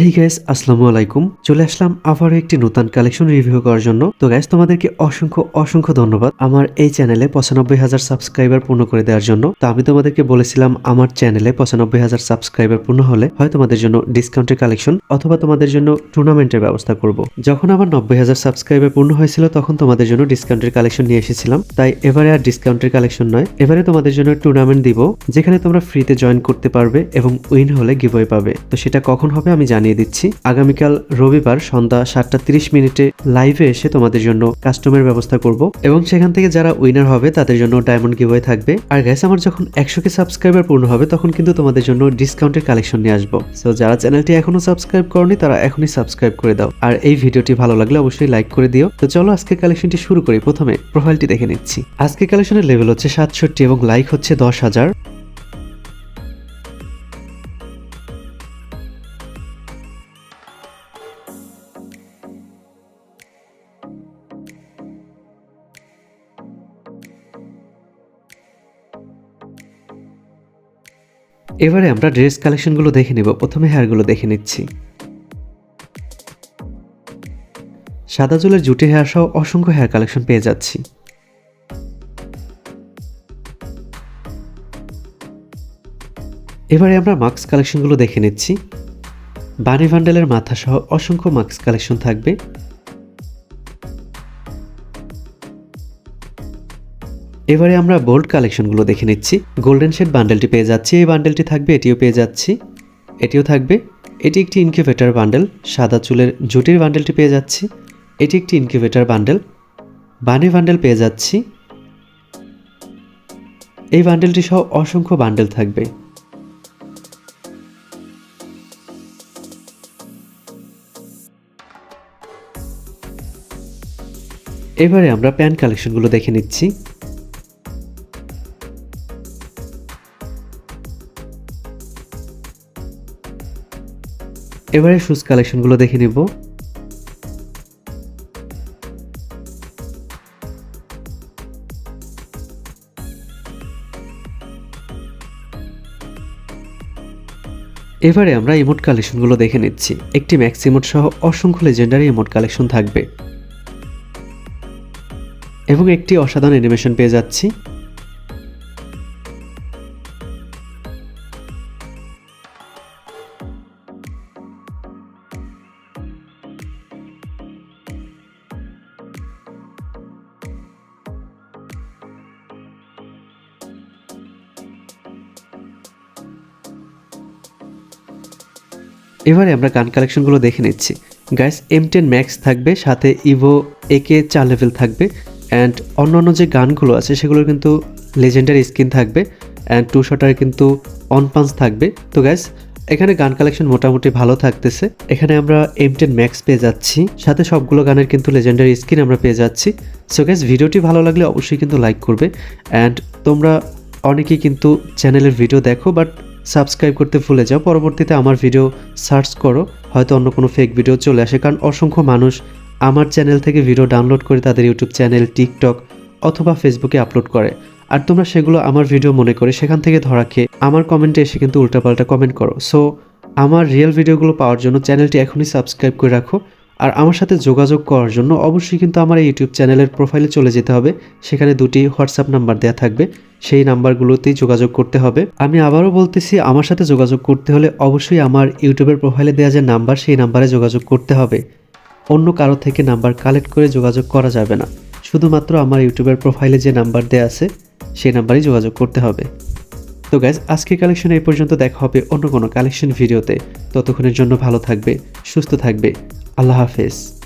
এই গ্যাস আসসালামু আলাইকুম। চলে আসলাম আবার একটি নতুন কালেকশন রিভিউ করার জন্য। তো গ্যাস তোমাদেরকে অসংখ্য অসংখ্য ধন্যবাদ আমার এই চ্যানেলে পঁচানব্বই হাজার সাবস্ক্রাইবার পূর্ণ করে দেওয়ার জন্য। তো আমি তোমাদেরকে বলেছিলাম, আমার চ্যানেলে পঁচানব্বই হাজার সাবস্ক্রাইবার পূর্ণ হলে হয় তোমাদের জন্য ডিসকাউন্টের কালেকশন অথবা তোমাদের জন্য টুর্নামেন্টের ব্যবস্থা করব। যখন আমার নব্বই হাজার সাবস্ক্রাইবার পূর্ণ হয়েছিল, তখন তোমাদের জন্য ডিসকাউন্টের কালেকশন নিয়ে এসেছিলাম। তাই এবারে আর ডিসকাউন্টের কালেকশন নয়, এবারে তোমাদের জন্য টুর্নামেন্ট দিব, যেখানে তোমরা ফ্রিতে জয়েন করতে পারবে এবং উইন হলে গিভওয়ে পাবে। তো সেটা কখন হবে আমি জানিয়ে দিচ্ছি, আগামীকাল রবিবার সন্ধ্যা সাতটা তিরিশ মিনিটে লাইভে এসে তোমাদের জন্য কাস্টমের ব্যবস্থা করব এবং সেখান থেকে যারা উইনার হবে তাদের জন্য ডায়মন্ড গিভওয়ে থাকবে। আর গ্যাস আমার যখন একশো কে সাবস্ক্রাইবার পূর্ণ হবে তখন কিন্তু তোমাদের জন্য ডিসকাউন্টের কালেকশন নিয়ে আসব। সো যারা চ্যানেলটি এখনও সাবস্ক্রাইব করনি তারা এখনই সাবস্ক্রাইব করে দাও। আর এই ভিডিওটি ভালো লাগলে অবশ্যই লাইক করে দিও। তো চলো আজকে কালেকশনটি শুরু করি। প্রথমে প্রোফাইলটি দেখে নিচ্ছি। আজকে কালেকশনের লেভেল হচ্ছে সাতষট্টি এবং লাইক হচ্ছে দশ হাজার। এবারে আমরা ড্রেস কালেকশনগুলো দেখে নেব। প্রথমে হেয়ারগুলো দেখে নিচ্ছি। সাদা চুলের জুটি হেয়ার সহ অসংখ্য হেয়ার কালেকশন পেয়ে যাচ্ছি। এবারে আমরা মাস্ক কালেকশনগুলো দেখে নিচ্ছি। বানি ভান্ডেলের মাথা সহ অসংখ্য মাস্ক কালেকশন থাকবে। এবারে আমরা বোল্ড কালেকশনগুলো দেখে নিচ্ছি। গোল্ডেন শেড বান্ডেলটি পেয়ে যাচ্ছি। এই বান্ডেলটি থাকবে, এটিও পেয়ে যাচ্ছি। এটিও থাকবে। এটি একটি ইনকিউবেটার বান্ডেল সাদা চুলের জুটির বান্ডেলটি পেয়ে যাচ্ছি। এটি একটি ইনকিউবেটার বান্ডেল বানি বান্ডেল পেয়ে যাচ্ছি। এই বান্ডেলটি সহ অসংখ্য বান্ডেল থাকবে। এবারে আমরা প্যান্ট কালেকশনগুলো দেখে নিচ্ছি। এবারে শুজ কালেকশনগুলো দেখে নিব। এবারে আমরা ইমোট কালেকশনগুলো দেখে নিচ্ছি। একটি ম্যাক্স ইমোট সহ অসংখ্য লেজেন্ডারি ইমোট কালেকশন থাকবে। এবং একটি অসাধারণ অ্যানিমেশন পেয়ে যাচ্ছি। এবারে আমরা গান কালেকশনগুলো দেখে নিচ্ছি। গাইস এম টেন ম্যাক্স থাকবে, সাথে ইভো একে চার লেভেল থাকবে অ্যান্ড অন্যান্য যে গানগুলো আছে, সেগুলোর কিন্তু লেজেন্ডারি স্কিন থাকবে অ্যান্ড টু শটার কিন্তু অন পাঞ্চ থাকবে। তো গ্যাস এখানে গান কালেকশন মোটামুটি ভালো থাকতেছে। এখানে আমরা এম টেন ম্যাক্স পেয়ে যাচ্ছি, সাথে সবগুলো গানের কিন্তু লেজেন্ডারি স্কিন আমরা পেয়ে যাচ্ছি। সো গ্যাস ভিডিওটি ভালো লাগলে অবশ্যই কিন্তু লাইক করবে অ্যান্ড তোমরা অনেকেই কিন্তু চ্যানেলের ভিডিও দেখো বাট সাবস্ক্রাইব করতে ভুলে যাও। পরবর্তীতে আমার ভিডিও সার্চ করো। হয়তো অন্য কোনো ফেক ভিডিও চলে আসে। কারণ অসংখ্য মানুষ আমার চ্যানেল থেকে ভিডিও ডাউনলোড করে তাদের ইউটিউব চ্যানেল টিকটক অথবা ফেসবুকে আপলোড করে। আর তোমরা সেগুলো আমার ভিডিও মনে করে সেখান থেকে ধরা খেয়ে আমার কমেন্টে এসে কিন্তু উল্টাপাল্টা কমেন্ট করো। সো আমার রিয়েল ভিডিওগুলো পাওয়ার জন্য চ্যানেলটি এখনই সাবস্ক্রাইব করে রাখো। আর আমার সাথে যোগাযোগ করার জন্য অবশ্যই কিন্তু আমার এই ইউটিউব চ্যানেলের প্রোফাইলে চলে যেতে হবে। সেখানে দুটি হোয়াটসঅ্যাপ নাম্বার দেওয়া থাকবে। সেই নাম্বারগুলোতেই যোগাযোগ করতে হবে। আমি আবারও বলতেছি, আমার সাথে যোগাযোগ করতে হলে অবশ্যই আমার ইউটিউবের প্রোফাইলে দেওয়া যে নাম্বার, সেই নাম্বারে যোগাযোগ করতে হবে। অন্য কারও থেকে নাম্বার কালেক্ট করে যোগাযোগ করা যাবে না। শুধুমাত্র আমার ইউটিউবের প্রোফাইলে যে নাম্বার দেওয়া আছে, সেই নাম্বারেই যোগাযোগ করতে হবে। তো গ্যাস আজকে কালেকশন এই পর্যন্ত দেখা হবে অন্য কোনো কালেকশন ভিডিওতে ততক্ষণের জন্য ভালো থাকবে, সুস্থ থাকবে। আল্লাহ হাফেজ।